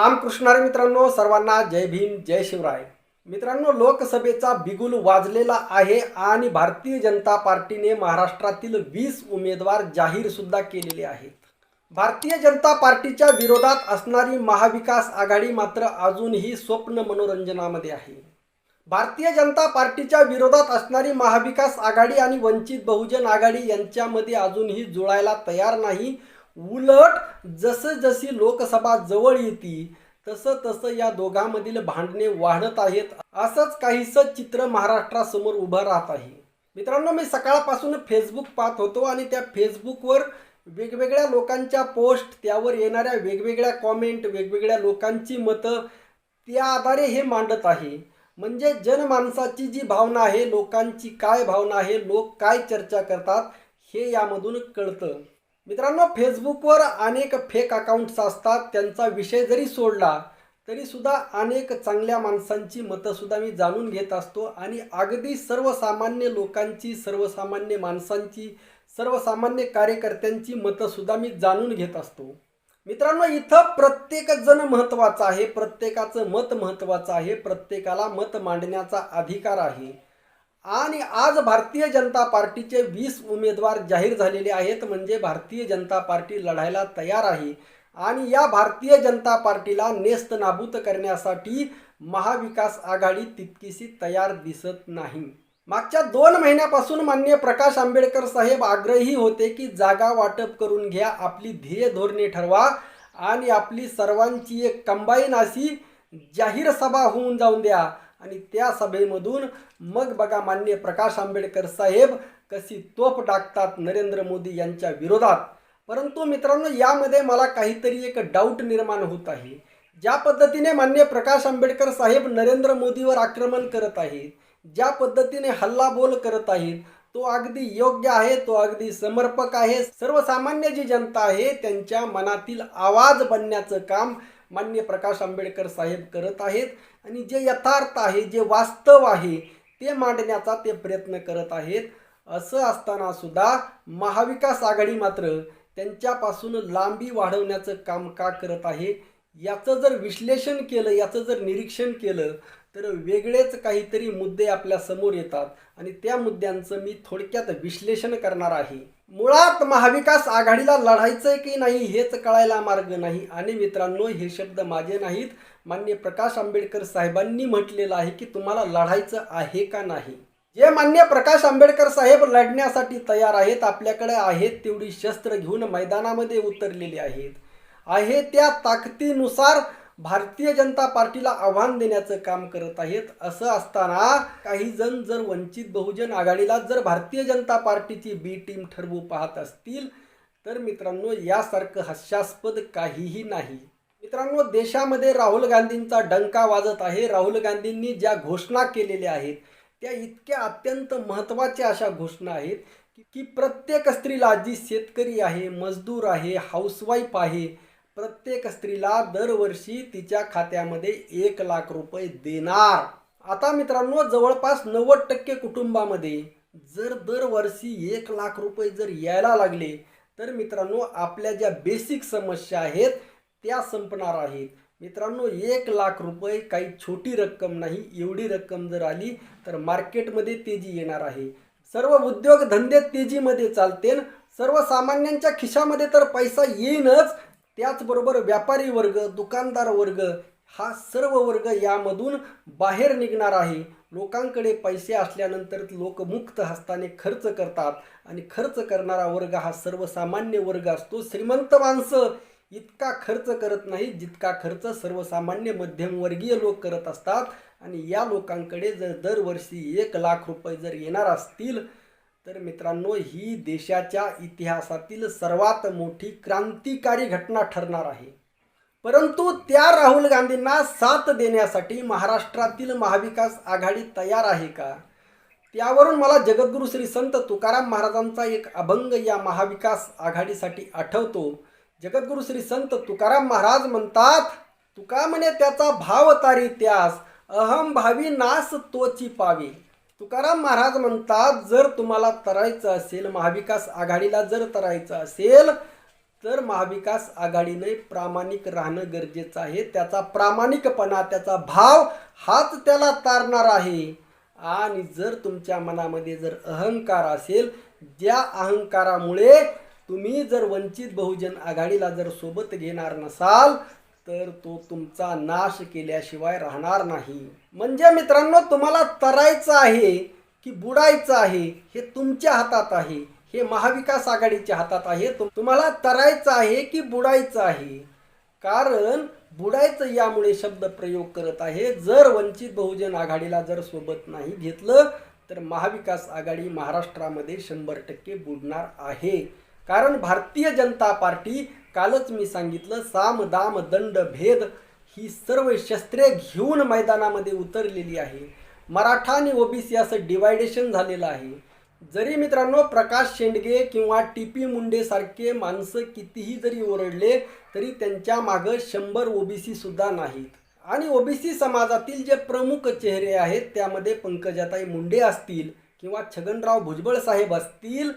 रामकृष्णारे मित्रांनो सर्वांना जय भीम जय शिवराय. मित्रांनो लोकसभेचा बिगुल वाजलेला आहे आणि भारतीय जनता पार्टीने महाराष्ट्रातील वीस उमेदवार जाहीर सुद्धा केलेले आहेत. भारतीय जनता पार्टीच्या विरोधात असणारी महाविकास आघाडी मात्र अजूनही स्वप्न मनोरंजनामध्ये आहे. भारतीय जनता पार्टीच्या विरोधात असणारी महाविकास आघाडी आणि वंचित बहुजन आघाडी यांच्यामध्ये अजूनही जुळायला तयार नाही उलट जसं जशी लोकसभा जवळ येते तसं तसं या दोघांमधील भांडणे वाढत आहेत. असंच काहीसं चित्र महाराष्ट्रासमोर उभं राहत आहे. मित्रांनो मी सकाळपासून फेसबुक पाहत होतो आणि त्या फेसबुकवर वेगवेगळ्या लोकांच्या पोस्ट त्यावर येणाऱ्या वेगवेगळ्या कॉमेंट वेगवेगळ्या लोकांची मतं त्या आधारे हे मांडत आहे. म्हणजे जनमानसाची जी भावना आहे लोकांची काय भावना आहे लोक काय चर्चा करतात हे यामधून कळतं. मित्रांनो फेसबुकवर अनेक फेक अकाउंट्स असतात. त्यांचा विषय जरी सोडला तरीसुद्धा अनेक चांगल्या माणसांची मतंसुद्धा मी जाणून घेत असतो. आणि अगदी सर्वसामान्य लोकांची सर्वसामान्य माणसांची सर्वसामान्य कार्यकर्त्यांची मतंसुद्धा मी जाणून घेत असतो. मित्रांनो इथं प्रत्येकजण महत्त्वाचा आहे. प्रत्येकाचं मत महत्त्वाचं आहे. प्रत्येकाला मत मांडण्याचा अधिकार आहे. आणि आज भारतीय जनता पार्टीचे वीस उमेदवार जाहीर झालेले आहेत म्हणजे भारतीय जनता पार्टी लढायला तयार आहे. आणि या भारतीय जनता पार्टीला नेस्त नाबूत करण्यासाठी महाविकास आघाडी तितकीशी तयार दिसत नाही. मागच्या दोन महिन्यापासून मान्य प्रकाश आंबेडकर साहेब आग्रही होते की जागा वाटप करून घ्या आपली ध्येय धोरणे ठरवा आणि आपली सर्वांची एक कंबाईन अशी जाहीर सभा होऊन जाऊन द्या. आणि त्या सभेमधून मग बघा मान्य प्रकाश आंबेडकर साहेब कशी तोफ टाकतात नरेंद्र मोदी यांच्या विरोधात. परंतु मित्रांनो यामध्ये मला काहीतरी एक डाऊट निर्माण होत आहे. ज्या पद्धतीने मान्य प्रकाश आंबेडकर साहेब नरेंद्र मोदीवर आक्रमण करत आहेत ज्या पद्धतीने हल्लाबोल करत आहेत तो अगदी योग्य आहे तो अगदी समर्पक आहे. सर्वसामान्य जी जनता आहे त्यांच्या मनातील आवाज बनण्याचं काम मान्य प्रकाश आंबेडकर साहेब करत आहेत आणि जे यथार्थ आहे जे वास्तव आहे ते मांडण्याचा ते प्रयत्न करत आहेत. असं असताना सुद्धा महाविकास आघाडी मात्र त्यांच्यापासून लांबी वाढवण्याचं काम का करत आहे याचं जर विश्लेषण केलं याचं जर निरीक्षण केलं तर वेगळेच काहीतरी मुद्दे आपल्यासमोर येतात. आणि त्या मुद्द्यांचं मी थोडक्यात विश्लेषण करणार आहे. मुळात महाविकास आघाडीला लढायचंय की नाही हेच कळायला मार्ग नाही. आणि मित्रांनो हे शब्द माझे नाहीत. मान्य प्रकाश आंबेडकर साहेबांनी म्हटलेलं आहे की तुम्हाला लढायचं आहे का नाही? जे मान्य प्रकाश आंबेडकर साहेब लढण्यासाठी तयार आहेत आपल्याकडे आहेत तेवढी शस्त्र घेऊन मैदानामध्ये उतरलेली आहेत. आहे त्या ताकदीनुसार भारतीय जनता पार्टीला आव्हान देण्याचं काम करत आहेत असं असताना काही जण जर वंचित बहुजन आघाडीला जर भारतीय जनता पार्टीची बी टीम ठरवू पाहत असतील तर मित्रांनो यासारखं हास्यास्पद काहीही नाही. मित्रांनो देशामध्ये राहुल गांधींचा डंका वाजत आहे. राहुल गांधींनी ज्या घोषणा केलेल्या आहेत त्या इतक्या अत्यंत महत्त्वाच्या अशा घोषणा आहेत की की प्रत्येक स्त्रीला जी शेतकरी आहे मजदूर आहे हाऊसवाईफ आहे प्रत्येक स्त्रीला दरवर्षी तिच्या खात्यामध्ये एक लाख रुपये देणार. आता मित्रांनो जवळपास नव्वद टक्के कुटुंबामध्ये जर दरवर्षी एक लाख रुपये जर यायला लागले तर मित्रांनो आपल्या ज्या बेसिक समस्या आहेत त्या संपणार आहेत. मित्रांनो एक लाख रुपये काही छोटी रक्कम नाही एवढी रक्कम जर आली तर मार्केटमध्ये तेजी येणार आहे. सर्व उद्योगधंदे तेजीमध्ये चालतील सर्वसामान्यांच्या खिशामध्ये तर पैसा येईनच त्याचबरोबर व्यापारी वर्ग दुकानदार वर्ग हा सर्व वर्ग यामधून बाहेर निघणार आहे. लोकांकडे पैसे असल्यानंतर लोक मुक्त हस्ताने खर्च करतात आणि खर्च करणारा वर्ग हा सर्वसामान्य वर्ग असतो. श्रीमंत माणसं इतका खर्च करत नाही जितका खर्च सर्वसामान्य मध्यमवर्गीय लोक करत असतात. आणि या लोकांकडे जर दरवर्षी एक लाख रुपये जर येणार असतील तर मित्रांनो ही देशाच्या इतिहासातील सर्वात मोठी क्रांतिकारी घटना ठरणार आहे. परंतु त्या राहुल गांधींना साथ देण्यासाठी महाराष्ट्रातील महाविकास आघाडी तयार आहे का? त्यावरून मला जगद्गुरू श्री संत तुकाराम महाराजांचा एक अभंग या महाविकास आघाडीसाठी आठवतो. जगद्गुरू श्री संत तुकाराम महाराज म्हणतात तुका म्हणे त्याचा भाव तारी त्यास अहम भावी नास तोची पावी. तुकाराम महाराज म्हणतात जर तुम्हाला तरायचं असेल महाविकास आघाडीला जर तरायचं असेल तर महाविकास आघाडीने प्रामाणिक राहणं गरजेचं आहे. त्याचा प्रामाणिकपणा त्याचा भाव हाच त्याला तारणार आहे. आणि जर तुमच्या मनामध्ये जर अहंकार असेल ज्या अहंकारामुळे तुम्ही जर वंचित बहुजन आघाडीला जर सोबत घेणार नसाल तर तो तुमचा नाश केल्याशिवाय राहणार नाही. म्हणजे मित्रांनो तुम्हाला तरायचं आहे की बुडायचं आहे हे तुमच्या हातात आहे हे महाविकास आघाडीच्या हातात आहे. तुम्हाला तरायचं आहे की बुडायचं आहे? कारण बुडायचं यामुळे शब्द प्रयोग करत आहे. जर वंचित बहुजन आघाडीला जर सोबत नाही घेतलं तर महाविकास आघाडी महाराष्ट्रामध्ये शंभर टक्के बुडणार आहे. कारण भारतीय जनता पार्टी कालच मी सांगितलं साम दाम दंड भेद ही सर्व शस्त्रे घेऊन मैदानामध्ये उतरलेली आहे. मराठा आणि ओबीसी असं डिवायडेशन झालेलं आहे. जरी मित्रांनो प्रकाश शेंडगे किंवा टी पी मुंडेसारखे माणसं कितीही जरी ओरडले तरी त्यांच्या मागं शंभर ओबीसी सुद्धा नाहीत. आणि ओबीसी समाजातील जे प्रमुख चेहरे आहेत त्यामध्ये पंकजाताई मुंडे असतील किंवा छगनराव भुजबळ साहेब असतील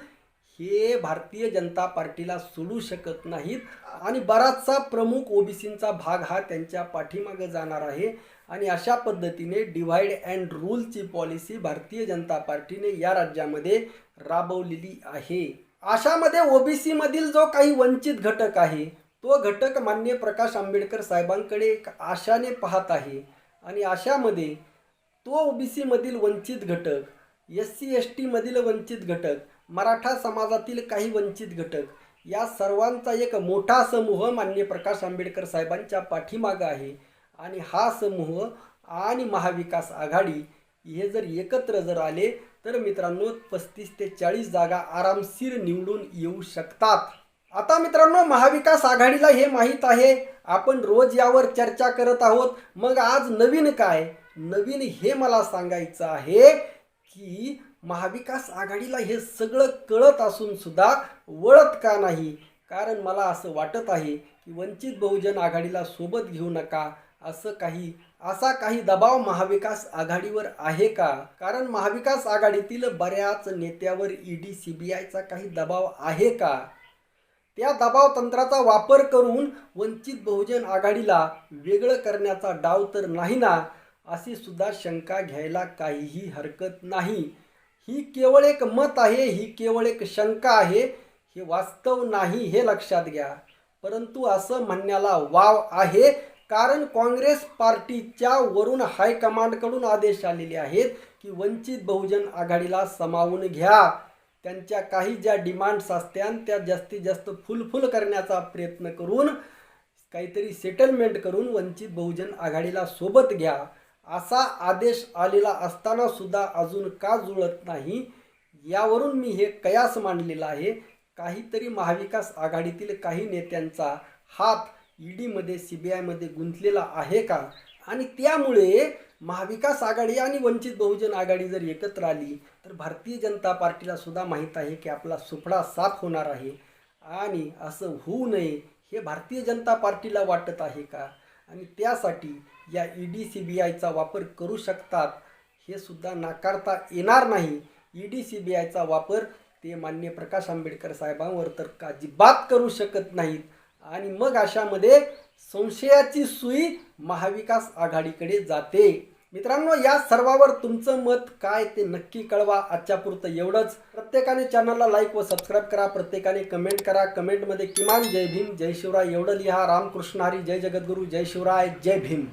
हे भारतीय जनता पार्टीला सोडू शकत नाहीत आणि बराचसा प्रमुख ओबीसींचा भाग हा त्यांच्या पाठीमागे जाणार आहे. आणि अशा पद्धतीने divide and रूलची policy Bharatiya Janata पार्टीने या राज्यामध्ये राबवलेली आहे. अशामध्ये ओबीसीमधील जो काही वंचित घटक आहे तो घटक मान्य प्रकाश आंबेडकर साहेबांकडे एक आशाने पाहत आहे. आणि अशामध्ये तो ओबीसीमधील वंचित घटक एस सी एस टीमधील वंचित घटक मराठा समाजातील काही वंचित घटक. या सर्वांचा एक मोठा समूह मान्य प्रकाश आंबेडकर साहेबांच्या पाठीमागं आहे. आणि हा समूह आणि महाविकास आघाडी हे जर एकत्र जर आले तर मित्रांनो पस्तीस ते चाळीस जागा आरामशीर निवडून येऊ शकतात. आता मित्रांनो महाविकास आघाडीला हे माहीत आहे. आपण रोज यावर चर्चा करत आहोत. मग आज नवीन काय? नवीन हे मला सांगायचं आहे की महाविकास आघाडीला हे सगळं कळत असून सुद्धा वळत का नाही? कारण मला असं वाटत आहे की वंचित बहुजन आघाडीला सोबत घेऊ नका. असं काही असा काही दबाव महाविकास आघाडीवर आहे का? कारण महाविकास आघाडीतील बऱ्याच नेत्यावर ईडी आयचा काही दबाव आहे का? त्या दबाव तंत्राचा वापर करून वंचित बहुजन आघाडीला वेगळं करण्याचा डाव तर नाही ना? अशी सुद्धा शंका घ्यायला काहीही हरकत नाही. ही केवळ एक मत आहे ही केवळ एक शंका आहे हे वास्तव नाही हे लक्षात घ्या. परंतु असं म्हणण्याला वाव आहे कारण काँग्रेस पार्टीच्या वरून हायकमांडकडून आदेश आलेले आहेत की वंचित बहुजन आघाडीला सामावून घ्या. त्यांच्या काही ज्या डिमांड्स असत्यान त्या जास्तीत जास्त फुलफुल करण्याचा प्रयत्न करून काहीतरी सेटलमेंट करून वंचित बहुजन आघाडीला सोबत घ्या. असा आदेश आलेला असताना सुद्धा अजून का जुळत नाही यावरून मी हे कयास मांडलेला आहे. काहीतरी महाविकास आघाडीतील काही नेत्यांचा हात ईडीमध्ये सी बी आयमध्ये गुंतलेला आहे का? आणि त्यामुळे महाविकास आघाडी आणि वंचित बहुजन आघाडी जर एकत्र आली तर भारतीय जनता पार्टीला सुद्धा माहीत आहे की आपला सुफडा साफ होणार आहे. आणि असं होऊ नये हे भारतीय जनता पार्टीला वाटत आहे का? आणि त्यासाठी या ई डी सी बी आयचा वापर करू शकतात हे सुद्धा नाकारता येणार नाही. ई डी सी बी आयचा वापर ते मान्य प्रकाश आंबेडकर साहेबांवर तर अजिबात करू शकत नाहीत. आणि मग अशामध्ये संशयाची सुई महाविकास आघाडीकडे जाते. मित्रांनो या सर्वावर तुमचं मत काय ते नक्की कळवा. आजच्या पुरतं एवढंच. प्रत्येकाने चॅनलला लाईक व सबस्क्राईब करा. प्रत्येकाने कमेंट करा. कमेंटमध्ये किमान जय भीम जय शिवराय एवढं लिहा. रामकृष्ण हरी जय जगद्गुरू जय शिवराय जय भीम.